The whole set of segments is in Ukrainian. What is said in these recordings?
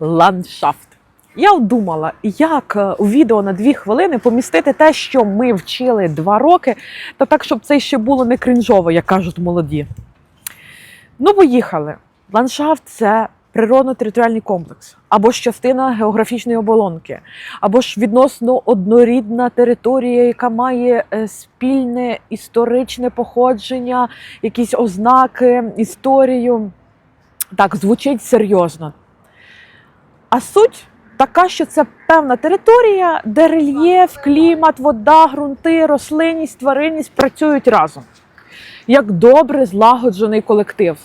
ландшафт. Я думала, як е, у відео на дві хвилини помістити те, що ми вчили два роки, та так, щоб це ще було не крінжово, як кажуть молоді. Ну, поїхали. Ландшафт це природно-територіальний комплекс, або ж частина географічної оболонки, або ж відносно однорідна територія, яка має е, спільне історичне походження, якісь ознаки, історію. Так, звучить серйозно. А суть така, що це певна територія, де рельєф, клімат, вода, ґрунти, рослинність, тваринність працюють разом. Як добре злагоджений колектив.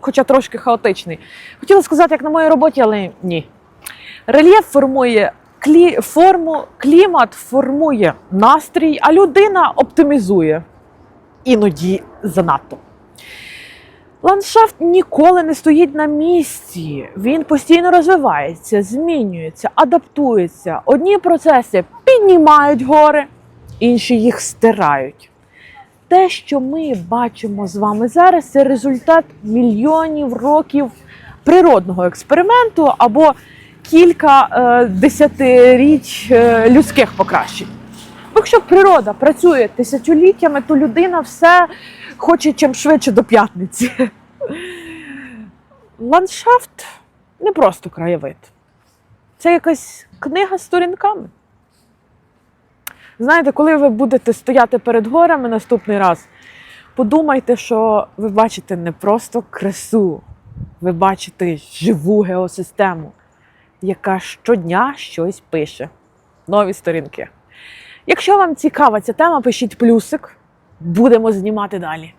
Хоча трошки хаотичний. Хотіла сказати, як на моїй роботі, але ні. Рельєф формує клі... форму, клімат формує настрій, а людина оптимізує. Іноді занадто. Ландшафт ніколи не стоїть на місці. Він постійно розвивається, змінюється, адаптується. Одні процеси піднімають гори, інші їх стирають. Те, що ми бачимо з вами зараз, це результат мільйонів років природного експерименту або кілька е, десятиріч е, людських покращень. Якщо природа працює тисячоліттями, то людина все хоче чим швидше до п'ятниці. Ландшафт не просто краєвид. Це якась книга з сторінками. Знаєте, коли ви будете стояти перед горами наступний раз, подумайте, що ви бачите не просто красу, ви бачите живу геосистему, яка щодня щось пише. Нові сторінки. Якщо вам цікава ця тема, пишіть плюсик, будемо знімати далі.